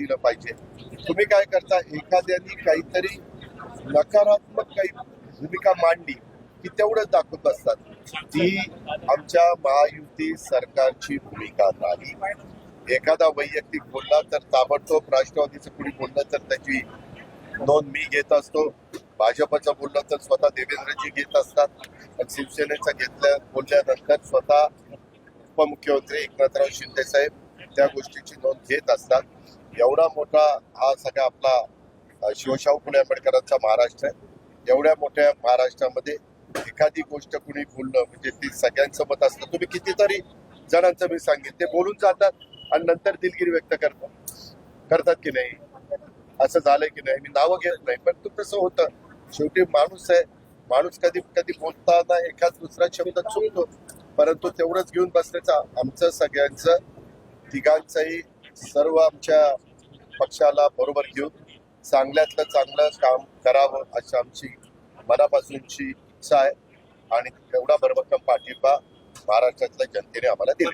दिलं पाहिजे. तुम्ही काय करता एखाद्याने काहीतरी नकारात्मक काही भूमिका मांडली की तेवढंच दाखवत असतात. ती आमच्या महायुती सरकारची भूमिका नाही. एखादा वैयक्तिक बोलला तर ताबडतोब राष्ट्रवादीचं कुणी बोललं तर त्याची नोंद मी घेत असतो. भाजपचं बोललं तर स्वतः देवेंद्रजी घेत असतात. पण शिवसेनेचं घेतल्या बोलल्यानंतर स्वतः उपमुख्यमंत्री एकनाथराव शिंदे साहेब त्या गोष्टीची नोंद घेत असतात. एवढा मोठा हा सगळा आपला शिवशाहू फुले आंबेडकरांचा महाराष्ट्र आहे. एवढ्या मोठ्या महाराष्ट्रामध्ये एखादी गोष्ट कुणी बोललं म्हणजे ती सगळ्यांसोबत असतं तुम्ही कितीतरी जणांचं मी सांगेन ते बोलून जातात आणि नंतर दिलगिरी व्यक्त करतात. करतात की नाही? असं झालंय की नाही? मी नावं घेत नाही पण तू तसं होतं. शेवटी माणूस आहे. माणूस कधी कधी बोलताना एखाद दुसरा शब्द चुकतो. परंतु तेवढंच घेऊन बसण्याचा आमचं सगळ्यांचं तिघांचंही सर्व आमच्या पक्षाला बरोबर घेऊन चांगल्यातलं चांगलं काम करावं अशी आमची मनापासूनची इच्छा आहे. आणि एवढा भरभक्कम पाठिंबा महाराष्ट्रातल्या जनतेने आम्हाला दिला.